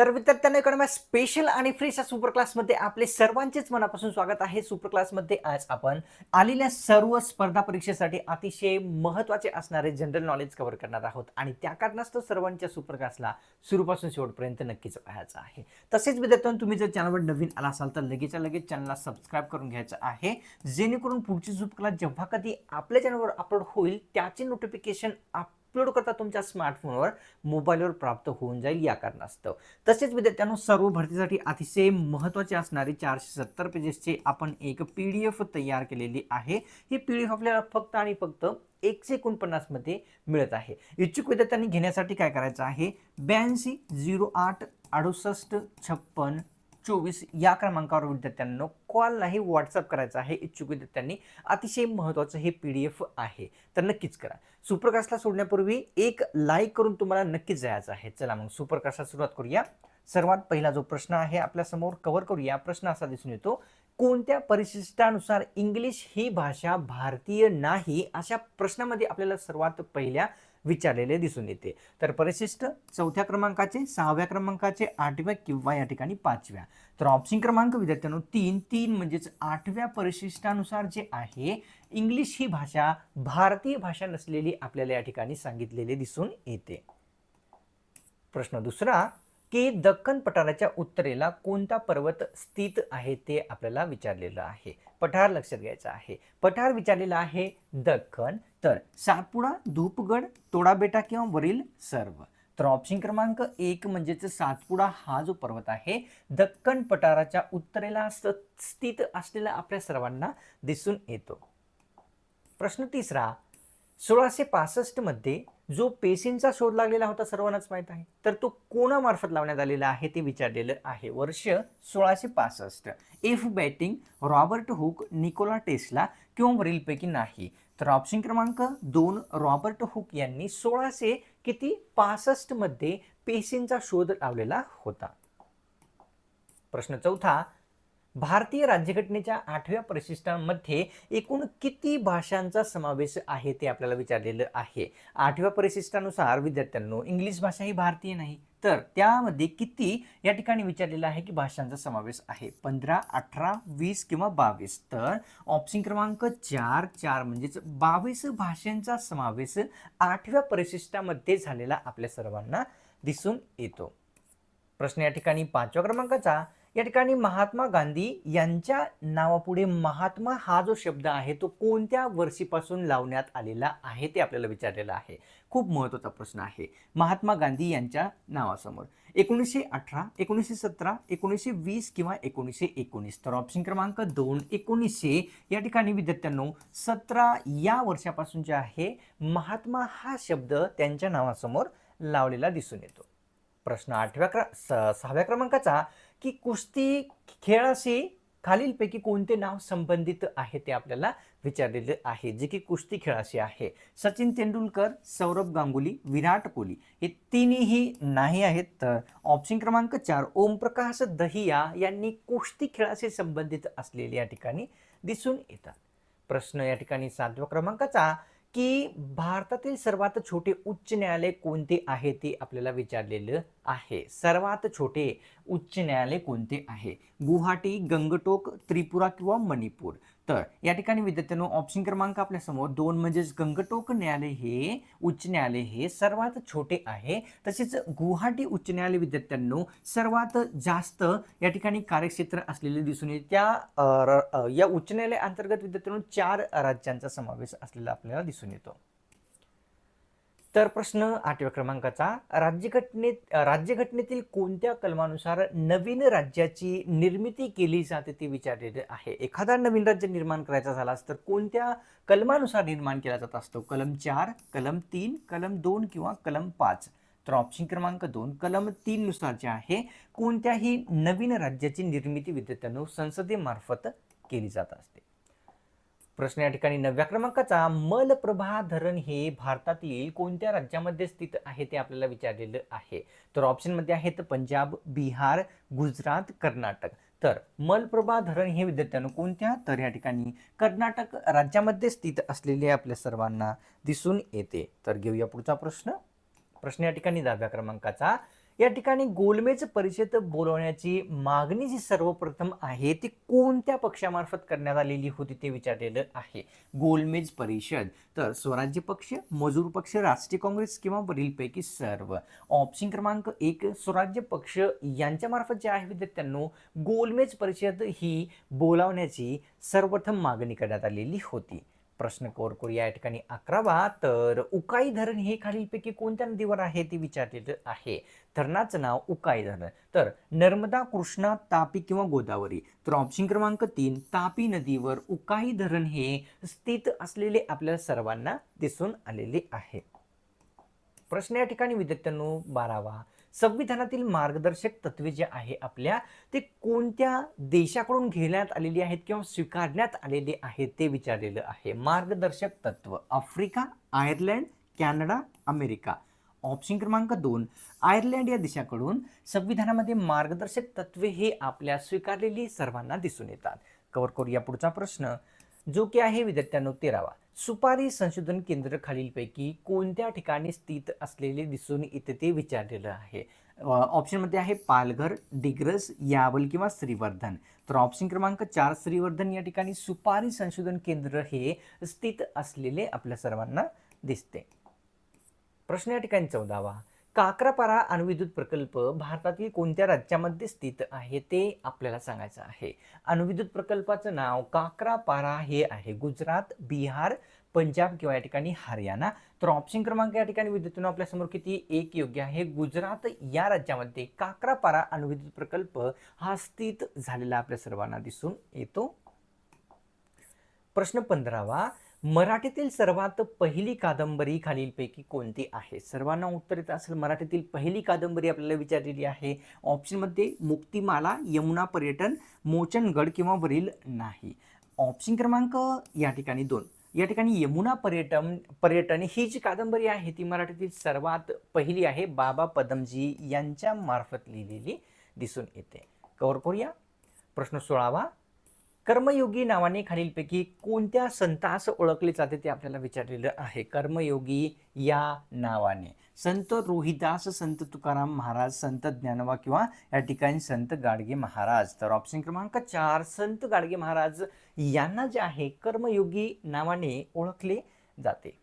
तर विद्यार्थ्यांना इकडे स्पेशल आणि फ्रेश सुपर क्लासमध्ये आपले सर्वांचेच मनापासून स्वागत आहे. सुपर क्लासमध्ये आज आपण आलेल्या सर्व स्पर्धा परीक्षेसाठी अतिशय महत्त्वाचे असणारे जनरल नॉलेज कव्हर करणार आहोत. आणि त्या कारणास्तव सर्वांच्या सुपर क्लासला सुरूपासून शेवटपर्यंत नक्कीच पाहायचं आहे. तसेच विद्यार्थ्यांनो तुम्ही जर चॅनलवर नवीन आला असाल तर लगेचच्या लगेच चॅनलला सबस्क्राईब करून घ्यायचं आहे. जेणेकरून पुढची सुपर क्लास जेव्हा कधी आपल्या चॅनलवर अपलोड होईल त्याचे नोटिफिकेशन आप अपलोड करता तुमच्या स्मार्टफोनवर मोबाईलवर प्राप्त होऊन जाईल या कारणास्तव. तसेच विद्यार्थ्यांनो सर्व भरतीसाठी अतिशय महत्त्वाचे असणारे चारशे सत्तर पेजेसचे आपण एक पी डी एफ तयार केलेली आहे. ही पी डी एफ आपल्याला फक्त आणि फक्त एकशे एकोणपन्नासमध्ये मिळत आहे. इच्छुक विद्यार्थ्यांनी घेण्यासाठी काय करायचं आहे? ब्याऐंशी झिरो आठ अडुसष्ट छप्पन चोवीस या क्रमांकावर विद्यार्थ्यांना कॉल नाही व्हॉट्सअप करायचा आहे इच्छुक विद्यार्थ्यांनी. अतिशय महत्त्वाचं हे पी डी एफ आहे. तर नक्कीच करा. सुप्रकाशला सोडण्यापूर्वी एक लाईक करून तुम्हाला नक्कीच जायचं आहे. चला मग सुप्रकाशला सुरुवात करूया. सर्वात पहिला जो प्रश्न आहे आपल्यासमोर कव्हर करूया. प्रश्न असा दिसून येतो कोणत्या परिशिष्टानुसार इंग्लिश ही भाषा भारतीय नाही? अशा प्रश्नामध्ये आपल्याला सर्वात पहिल्या विचारलेले दिसून येते. तर परिशिष्ट चौथ्या क्रमांकाचे सहाव्या क्रमांकाचे आठव्या किंवा या ठिकाणी पाचव्या. तर ऑप्शन क्रमांक विद्यार्थ्यांनो तीन तीन म्हणजेच आठव्या परिशिष्टानुसार जे आहे इंग्लिश ही भाषा भारतीय भाषा नसलेली आपल्याला या ठिकाणी सांगितलेले दिसून येते. प्रश्न दुसरा की दक्कन पठाराच्या उत्तरेला कोणता पर्वत स्थित आहे ते आपल्याला विचारलेलं आहे. पठार लक्षात घ्यायचं आहे. पठार विचारलेला आहे दक्कन तर सातपुडा धूपगड तोडाबेटा किंवा वरील सर्व. तर ऑप्शन क्रमांक एक म्हणजेच सातपुडा हा जो पर्वत आहे दक्कन पठाराच्या उत्तरेला स्थित असलेला आपल्या सर्वांना दिसून येतो. प्रश्न तिसरा सोळाशे पासष्टमध्ये जो पेशींचा शोध लागलेला होता सर्वांनाच माहीत आहे. तर तो कोणामार्फत लावण्यात आलेला आहे ते विचारलेलं आहे. वर्ष सोळाशे पासष्ट. F Banting Robert Hooke Nikola Tesla किंवा वरीलपैकी नाही. तर ऑप्शन क्रमांक दोन रॉबर्ट हुक यांनी सोळाशे किती पासष्टमध्ये पेशींचा शोध लावलेला होता. प्रश्न चौथा भारतीय राज्यघटनेच्या आठव्या परिशिष्टामध्ये एकूण किती भाषांचा समावेश आहे ते आपल्याला विचारलेलं आहे? आठव्या परिशिष्टानुसार विद्यार्थ्यांनो इंग्लिश भाषा ही भारतीय नाही. तर त्यामध्ये किती या ठिकाणी विचारलेलं आहे की भाषांचा समावेश आहे? पंधरा अठरा वीस किंवा बावीस. तर ऑप्शन क्रमांक चार चार म्हणजेच बावीस भाषांचा समावेश आठव्या परिशिष्टामध्ये झालेला आपल्या सर्वांना दिसून येतो. प्रश्न या ठिकाणी पाचव्या क्रमांकाचा या ठिकाणी महात्मा गांधी यांच्या नावापुढे महात्मा हा जो शब्द आहे तो कोणत्या वर्षीपासून लावण्यात आलेला आहे ते आपल्याला विचारलेलं आहे. खूप महत्त्वाचा प्रश्न आहे. महात्मा गांधी यांच्या नावासमोर. एकोणीसशे अठरा एकोणीसशे सतरा एकोणीसशे वीस किंवा एकोणीसशे एकोणीस तर ऑप्शन क्रमांक दोन एकोणीसशे या ठिकाणी विद्यार्थ्यांनो सतरा या वर्षापासून जे आहे महात्मा हा शब्द त्यांच्या नावासमोर लावलेला दिसून येतो. प्रश्न आठव्या क्र स- सहाव्या क्रमांकाचा की कुस्ती खेळाशी खालीलपैकी कोणते नाव संबंधित आहे ते आपल्याला विचारलेले आहे. जे की कुस्ती खेळाशी आहे. सचिन तेंडुलकर सौरभ गांगुली विराट कोहली हे तिन्हीही नाही आहेत. तर ऑप्शन क्रमांक चार ओमप्रकाश दहिया यांनी कुस्ती खेळाशी संबंधित असलेले या ठिकाणी दिसून येतात. प्रश्न या ठिकाणी सातव्या क्रमांकाचा की भारतातील सर्वात छोटे उच्च न्यायालय कोणते आहे ते आपल्याला विचारलेलं आहे. सर्वात छोटे उच्च न्यायालय कोणते आहे? गुवाहाटी गंगटोक त्रिपुरा किंवा मणिपूर? तर या ठिकाणी विद्यार्थ्यांनो ऑप्शन क्रमांक आपल्यासमोर दोन म्हणजेच गंगटोक न्यायालय हे उच्च न्यायालय हे सर्वात छोटे आहे. तसेच गुवाहाटी उच्च न्यायालय विद्यार्थ्यांनो सर्वात जास्त या ठिकाणी कार्यक्षेत्र असलेले दिसून येते त्या या उच्च न्यायालय अंतर्गत विद्यार्थ्यांनो चार राज्यांचा समावेश असलेला आपल्याला दिसून येतो. तर प्रश्न आठव्या क्रमांकाचा राज्यघटनेत राज्यघटनेतील कोणत्या कलमानुसार नवीन राज्याची निर्मिती केली जाते ते विचारलेले आहे. एखादा नवीन राज्य निर्माण करायचा झालास तर कोणत्या कलमानुसार निर्माण केला जात असतो? कलम चार कलम तीन कलम दोन किंवा कलम पाच? तर ऑप्शन क्रमांक दोन कलम तीन नुसार जे आहे कोणत्याही नवीन राज्याची निर्मिती विद्यार्थ्यांनो संसदेमार्फत केली जात असते. प्रश्न या ठिकाणी. नवव्या क्रमांकाचा मलप्रभा धरण हे भारतातील कोणत्या राज्यामध्ये स्थित आहे ते आपल्याला विचारलेलं आहे? तर ऑप्शनमध्ये आहेत पंजाब बिहार गुजरात कर्नाटक. तर मलप्रभा धरण हे विद्यार्थ्यांनो कोणत्या? तर या ठिकाणी कर्नाटक राज्यामध्ये स्थित असलेले आपल्या सर्वांना दिसून येते. तर घेऊया पुढचा प्रश्न. प्रश्न या ठिकाणी दहाव्या क्रमांकाचा. या ठिकाणी गोलमेज परिषद बोलवण्याची मागणी जी सर्वप्रथम आहे ती कोणत्या पक्षामार्फत करण्यात आलेली होती ते विचारलेलं आहे. गोलमेज परिषद तर स्वराज्य पक्ष मजूर पक्ष राष्ट्रीय काँग्रेस किंवा वरीलपैकी सर्व. ऑप्शन क्रमांक एक स्वराज्य पक्ष यांच्यामार्फत जे आहे विद्यार्थ्यांनो गोलमेज परिषद ही बोलावण्याची सर्वप्रथम मागणी करण्यात आलेली होती. प्रश्न कोर या ठिकाणी अकरावा तर उकाई धरण हे खालीलपैकी कोणत्या नदीवर आहे ते विचारलेलं आहे. धरणाचं नाव उकाई धरण. तर नर्मदा कृष्णा तापी किंवा गोदावरी. तर ऑप्शन क्रमांक तीन तापी नदीवर उकाई धरण हे स्थित असलेले आपल्या सर्वांना दिसून आलेले आहे. प्रश्न या ठिकाणी विद्यार्थ्यांनो बारावा. संविधानातील मार्गदर्शक तत्वे जे आहे आपल्या ते कोणत्या देशाकडून घेण्यात आलेली आहेत किंवा स्वीकारण्यात आलेली आहेत ते विचारलेलं आहे. मार्गदर्शक तत्व Africa Ireland Canada America. Option क्रमांक दोन आयर्लंड या देशाकडून संविधानामध्ये मार्गदर्शक तत्वे हे आपल्या स्वीकारलेली सर्वांना दिसून येतात. कवर करूया पुढचा प्रश्न. जो की आहे विद्यार्थ्यांनो तेरावा. सुपारी संशोधन केंद्र खालीलपैकी कोणत्या ठिकाणी स्थित असलेले दिसून येते ते विचारलेलं आहे. ऑप्शनमध्ये आहे पालघर डिग्रस यावल किंवा श्रीवर्धन. तर ऑप्शन क्रमांक चार श्रीवर्धन या ठिकाणी सुपारी संशोधन केंद्र हे स्थित असलेले आपल्या सर्वांना दिसते. प्रश्न या ठिकाणी चौदावा. काक्रापारा अणुविद्युत प्रकल्प भारतातील कोणत्या राज्यामध्ये स्थित आहे ते आपल्याला सांगायचं आहे. अणुविद्युत प्रकल्पाचं नाव काक्रापारा हे आहे. गुजरात बिहार पंजाब किंवा या ठिकाणी हरियाणा. तर ऑप्शन क्रमांक या ठिकाणी विद्युतीनं आपल्यासमोर किती एक योग्य आहे? गुजरात या राज्यामध्ये काक्रापारा अणुविद्युत प्रकल्प हा स्थित झालेला आपल्या सर्वांना दिसून येतो. प्रश्न पंधरावा मराठीतील सर्वात पहिली कादंबरी खालीलपैकी कोणती आहे? सर्वांना उत्तर येत असेल मराठीतील पहिली कादंबरी आपल्याला विचारलेली आहे. ऑप्शनमध्ये मुक्तिमाला यमुना पर्यटन मोचनगड किंवा वरील नाही. ऑप्शन क्रमांक या ठिकाणी दोन. या ठिकाणी यमुना पर्यटन पर्यटन ही जी कादंबरी आहे ती मराठीतील सर्वात पहिली आहे. बाबा पदमजी यांच्या मार्फत लिहिलेली दिसून येते. कवर करूया. प्रश्न सोळावा. कर्मयोगी नावाने खालीलपैकी कोणत्या संतास ओळखले जाते ते आपल्याला विचारलेलं आहे. कर्मयोगी या नावाने. संत रोहिदास संत तुकाराम महाराज संत ज्ञानवा किंवा या ठिकाणी संत गाडगे महाराज. तर ऑप्शन क्रमांक चार संत गाडगे महाराज यांना जे आहे कर्मयोगी नावाने ओळखले जाते.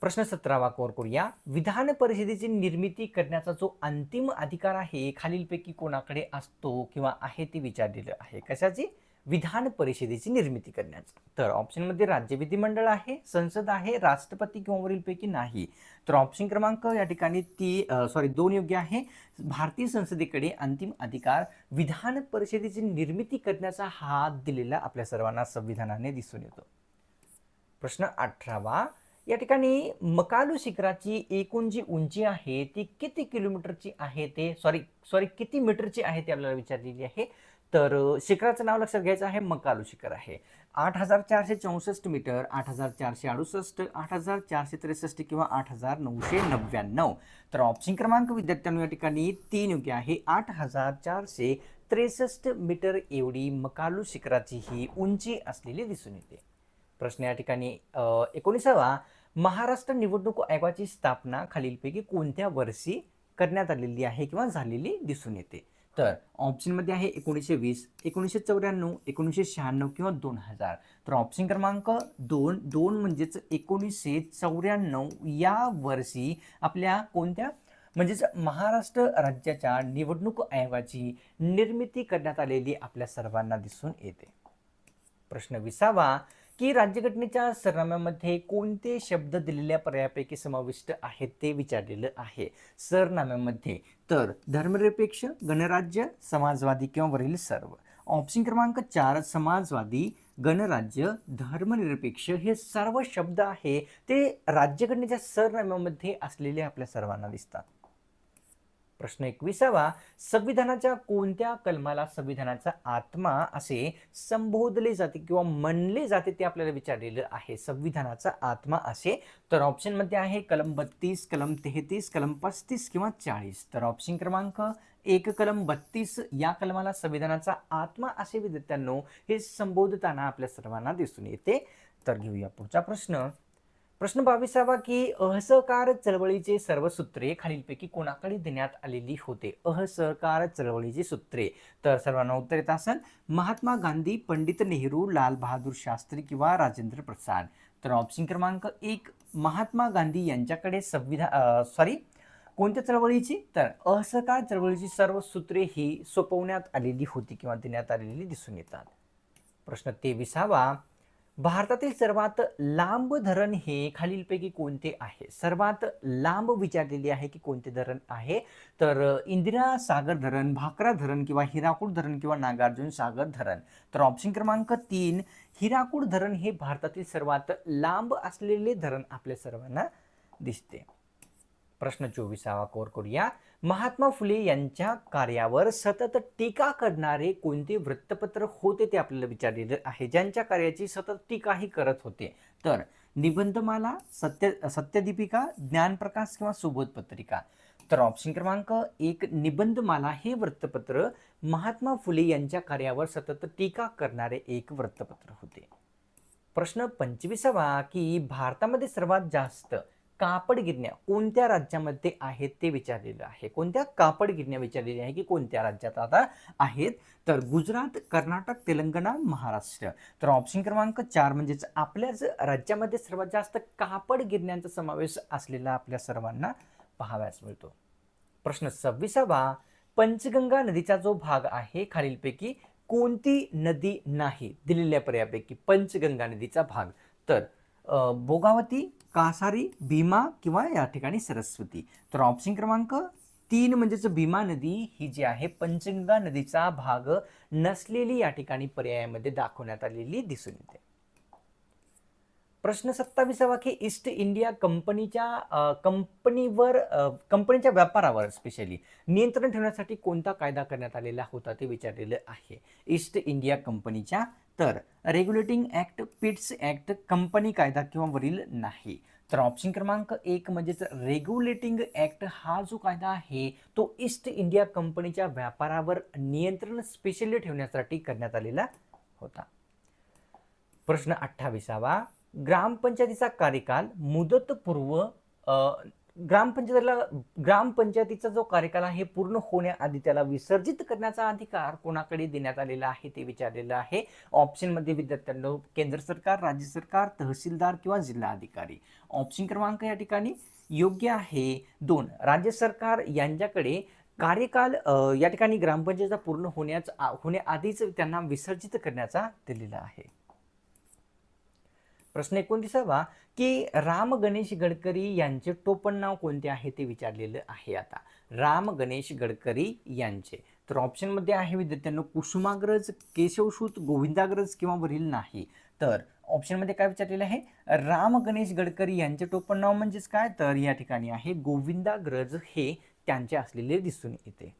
प्रश्न सतरावा कोर करूया. विधान परिषदेची निर्मिती करण्याचा जो अंतिम अधिकार आहे खालीलपैकी कोणाकडे असतो किंवा आहे ते विचारलेलं आहे. कशाची? विधान परिषदेची निर्मिती करण्याचं. तर ऑप्शनमध्ये राज्य विधिमंडळ आहे संसद आहे राष्ट्रपती किंवा वरीलपैकी नाही. तर ऑप्शन क्रमांक या ठिकाणी ती सॉरी दोन योग्य आहे. भारतीय संसदेकडे अंतिम अधिकार विधान परिषदेची निर्मिती करण्याचा हा दिलेला आपल्या सर्वांना संविधानाने दिसून येतो. प्रश्न अठरावा. या ठिकाणी मकालू शिखराची एकूण जी उंची आहे ती किती किलोमीटरची आहे ते सॉरी सॉरी किती मीटरची आहे ते आपल्याला विचारलेली आहे. तर शिखराचं नाव लक्षात घ्यायचं आहे मकालू शिखर आहे. आठ हजार चारशे चौसष्ट मीटर आठ हजार चारशे अडुसष्ट आठ हजार चारशे त्रेसष्ट किंवा आठ हजार नऊशे नव्याण्णव. तर ऑप्शन क्रमांक विद्यार्थ्यांनो या ठिकाणी तीन योग्य आहे. आठ हजार चारशे त्रेसष्ट मीटर एवढी मकालू शिखराची ही उंची असलेली दिसून येते. प्रश्न या ठिकाणी एकोणीसावा. महाराष्ट्र निवडणूक आयोगाची स्थापना खालीलपैकी कोणत्या वर्षी करण्यात आलेली आहे किंवा झालेली दिसून येते? तर ऑप्शनमध्ये आहे एकोणीसशे वीस एकोणीसशे चौऱ्याण्णव एकोणीसशे शहाण्णव किंवा दोन हजार. तर ऑप्शन क्रमांक दोन दोन म्हणजेच एकोणीसशे चौऱ्याण्णव या वर्षी आपल्या कोणत्या म्हणजेच महाराष्ट्र राज्याच्या निवडणूक आयोगाची निर्मिती करण्यात आलेली आपल्या सर्वांना दिसून येते. प्रश्न विसावा की राज्यघटनेच्या सरनाम्यामध्ये कोणते शब्द दिलेल्या पर्यायापैकी समाविष्ट आहेत ते विचारलेलं आहे. सरनाम्यामध्ये तर धर्मनिरपेक्ष गणराज्य समाजवादी किंवा वरील सर्व. ऑप्शन क्रमांक चार समाजवादी गणराज्य धर्मनिरपेक्ष हे सर्व शब्द आहे. ते राज्यघटनेच्या सरनाम्यामध्ये असलेले आपल्या सर्वांना दिसतात. प्रश्न एकविसावा. संविधानाच्या कोणत्या कलमाला संविधानाचा आत्मा असे संबोधले जाते किंवा म्हणले जाते ते आपल्याला विचारलेलं आहे. संविधानाचा आत्मा असे. तर ऑप्शनमध्ये आहे कलम बत्तीस कलम तेहतीस कलम पस्तीस किंवा चाळीस. तर ऑप्शन क्रमांक एक कलम बत्तीस या कलमाला संविधानाचा आत्मा असे विद्यार्थ्यांनो हे संबोधताना आपल्या सर्वांना दिसून येते. तर घेऊया पुढचा प्रश्न. प्रश्न बावीसावा की असहकार चळवळीचे सर्व सूत्रे खालीलपैकी कोणाकडे देण्यात आलेली होते? असहकार चळवळीची सूत्रे. तर सर्वांना उत्तर येत असेल महात्मा गांधी पंडित नेहरू लाल बहादूर शास्त्री किंवा राजेंद्र प्रसाद. तर ऑप्शन क्रमांक एक महात्मा गांधी यांच्याकडे संविधान सॉरी कोणत्या चळवळीची? तर असहकार चळवळीची सर्व सूत्रे ही सोपवण्यात आलेली होती किंवा देण्यात आलेली दिसून येतात. प्रश्न तेविसावा भारतातील सर्वात लांब धरण हे खालीलपैकी कोणते आहे? सर्वात लांब विचारलेली आहे की कोणते धरण आहे? तर इंदिरा सागर धरण भाकरा धरण किंवा हिराकूड धरण किंवा नागार्जुन सागर धरण. तर ऑप्शन क्रमांक तीन हिराकूड धरण हे भारतातील सर्वात लांब असलेले धरण आपल्या सर्वांना दिसते. प्रश्न चोवीसावा कोर करूया. महात्मा फुले यांच्या कार्यावर सतत टीका करणारे कोणते वृत्तपत्र होते ते आपल्याला विचारलेले आहे. ज्यांच्या कार्याची सतत टीकाही करत होते. तर निबंधमाला सत्य सत्यदीपिका ज्ञानप्रकाश किंवा सुबोध पत्रिका तर ऑप्शन क्रमांक एक निबंधमाला हे वृत्तपत्र महात्मा फुले यांच्या कार्यावर सतत टीका करणारे एक वृत्तपत्र होते. प्रश्न पंचवीसावा की भारतामध्ये सर्वात जास्त कापड गिरण्या कोणत्या राज्यामध्ये आहेत ते विचारलेलं आहे. कोणत्या कापड गिरण्या विचारलेल्या आहे की कोणत्या राज्यात आता आहेत? तर गुजरात कर्नाटक तेलंगणा महाराष्ट्र. तर ऑप्शन क्रमांक चार म्हणजेच आपल्याच राज्यामध्ये सर्वात जास्त कापड गिरण्यांचा समावेश असलेला आपल्या सर्वांना पाहाव्यास मिळतो. प्रश्न सव्वीसावा पंचगंगा नदीचा जो भाग आहे खालीलपैकी कोणती नदी नाही? दिलेल्या पर्यायापैकी पंचगंगा नदीचा भाग. तर भोगावती कासारी भीमा किंवा या ठिकाणी सरस्वती. तर ऑप्शन क्रमांक तीन म्हणजेच भीमा नदी ही जी आहे पंचगंगा नदीचा भाग नसलेली या ठिकाणी पर्यायामध्ये दाखवण्यात आलेली दिसून येते. प्रश्न सत्तावीसावा की ईस्ट इंडिया कंपनीच्या कंपनीवर कंपनीच्या व्यापारावर स्पेशली नियंत्रण ठेवण्यासाठी कोणता कायदा करण्यात आलेला होता ते विचारलेलं आहे. ईस्ट इंडिया कंपनीच्या तर Regulating Act Pitt's Act company कायदा किंवा वरील नाही. तर ऑप्शन क्रमांक एक म्हणजेच रेग्युलेटिंग ॲक्ट हा जो कायदा आहे तो ईस्ट इंडिया कंपनीच्या व्यापारावर नियंत्रण स्पेशली ठेवण्यासाठी करण्यात आलेला होता. प्रश्न अठ्ठावीसावा ग्रामपंचायतीचा कार्यकाल मुदतपूर्व ग्रामपंचायतीला ग्रामपंचायतीचा जो कार्यकाल आहे पूर्ण होण्याआधी त्याला विसर्जित करण्याचा अधिकार कोणाकडे देण्यात आलेला आहे ते विचारलेलं आहे. ऑप्शनमध्ये विद्यार्थ्यांना केंद्र सरकार राज्य सरकार तहसीलदार किंवा जिल्हा अधिकारी. ऑप्शन क्रमांक या ठिकाणी योग्य आहे. दोन राज्य सरकार यांच्याकडे कार्यकाल या ठिकाणी ग्रामपंचायतीचा पूर्ण होण्याचा होण्याआधीच त्यांना विसर्जित करण्याचा दिलेला आहे. प्रश्न एकोणतीसावा की राम गणेश गडकरी यांचे टोपण नाव कोणते आहे ते विचारलेलं आहे आता. राम गणेश गडकरी यांचे. तर ऑप्शनमध्ये आहे विद्यार्थ्यांना कुसुमाग्रज केशवसूत गोविंदाग्रज किंवा वरील नाही. तर ऑप्शनमध्ये काय विचारलेलं आहे? राम गणेश गडकरी यांचे टोपण नाव म्हणजेच काय? तर या ठिकाणी आहे गोविंदाग्रज हे त्यांचे असलेले दिसून येते.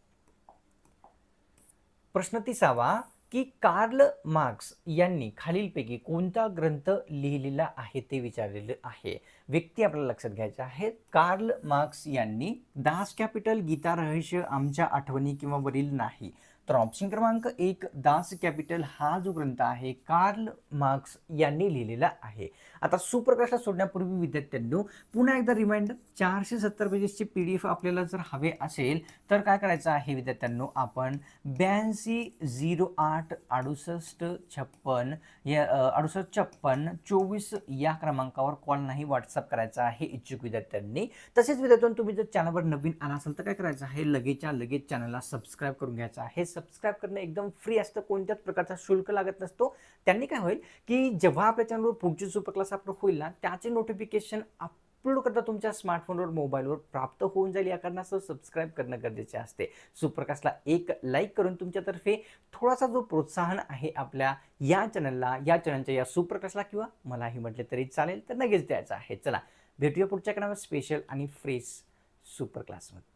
प्रश्न तिसावा की कार्ल मार्क्स यांनी खालीलपैकी कोणता ग्रंथ लिहिलेला आहे ते विचारलेलं आहे. व्यक्ती आपल्याला लक्षात घ्यायचे आहे कार्ल मार्क्स यांनी दास कॅपिटल गीता रहस्य आमच्या आठवणी किंवा वरील नाही. तर ऑप्शन क्रमांक एक दास कॅपिटल हा जो ग्रंथ आहे कार्ल मार्क्स यांनी लिहिलेला आहे. आता सुप्रकाशला सोडण्यापूर्वी विद्यार्थ्यांनो पुन्हा एकदा रिमाइंडर चारशे सत्तर पेजेसचे पी डी एफ आपल्याला जर हवे असेल तर काय करायचं आहे विद्यार्थ्यांनो आपण ब्याऐंशी झिरो आठ अडुसष्ट छप्पन या अडुसष्ट छप्पन चोवीस या क्रमांकावर कॉल नाही व्हॉट्सअप करायचा आहे इच्छुक विद्यार्थ्यांनी. तसेच विद्यार्थ्यांनो तुम्ही जर चॅनलवर नवीन आला असाल तर काय करायचं आहे लगेचच्या लगेच चॅनलला सबस्क्राईब करून घ्यायचं आहे. सबस्क्राईब करणं एकदम फ्री असतं. कोणत्याच प्रकारचा शुल्क लागत नसतो. त्यांनी काय होईल की जेव्हा आपल्या चॅनलवर पुढची सुपर क्लास अपलोड होईल ना त्याचे नोटिफिकेशन अपलोड करता तुमच्या स्मार्टफोनवर मोबाईलवर प्राप्त होऊन जाईल. या कारणास्तव सबस्क्राईब करणं गरजेचे असते. सुप्रकाशला एक लाईक करून तुमच्यातर्फे थोडासा जो प्रोत्साहन आहे आपल्या या चॅनलला या चॅनलच्या या सुप्रकाशला किंवा मलाही म्हटले तरी चालेल तर लगेच द्यायचं आहे. चला भेटूया पुढच्या क्रमावर स्पेशल आणि फ्रेश सुपर क्लासमध्ये